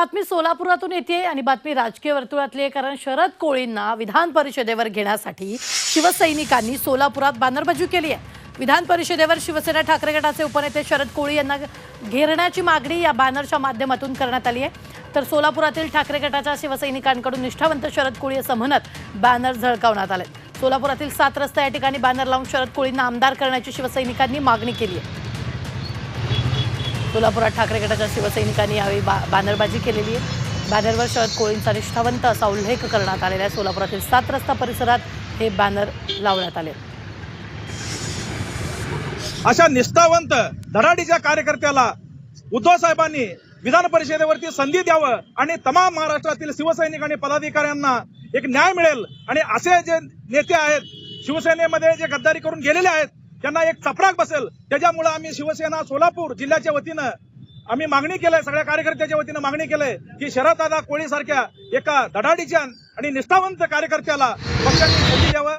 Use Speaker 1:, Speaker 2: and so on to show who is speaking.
Speaker 1: बातमी सोलापुरातून येते आणि बातमी राजकीय वर्तुळातली आहे कारण शरद कोळींना विधान परिषदेवर घेण्यासाठी शिवसैनिकांनी सोलापुरात बॅनरबाजी केली आहे. विधान परिषदेवर शिवसेना ठाकरे गटाचे उपनेते शरद कोळी यांना घेरण्याची मागणी या बॅनरच्या माध्यमातून करण्यात आली आहे. तर सोलापुरातील ठाकरे गटाच्या शिवसैनिकांकडून निष्ठावंत शरद कोळी असं म्हणत बॅनर झळकावण्यात आले सोलापुरातील सात रस्ता या ठिकाणी बॅनर लावून शरद कोळींना आमदार करण्याची शिवसैनिकांनी मागणी केली आहे. सोलापुरात ठाकरे गटाच्या शिवसैनिकांनी यावेळी बा बॅनरबाजी केलेली आहे. बॅनरवर शरद कोळींचा निष्ठावंत असा उल्लेख करण्यात आलेला आहे. सोलापुरातील सात रस्ता परिसरात हे बॅनर लावण्यात आले.
Speaker 2: अशा निष्ठावंत धडाडीच्या कार्यकर्त्याला उद्धव साहेबांनी विधान परिषदेवरती संधी द्यावं आणि तमाम महाराष्ट्रातील शिवसैनिक आणि पदाधिकाऱ्यांना एक न्याय मिळेल. आणि असे जे नेते आहेत शिवसेनेमध्ये जे गद्दारी करून गेलेले आहेत त्यांना एक चपराक बसेल त्याच्यामुळे आम्ही शिवसेना सोलापूर जिल्ह्याच्या वतीनं आम्ही मागणी केलंय सगळ्या कार्यकर्त्याच्या वतीनं मागणी केलंय की शरददादा दादा सारख्या एका धडाडीच्या आणि निष्ठावंत कार्यकर्त्याला पक्षाने संधी द्यावं.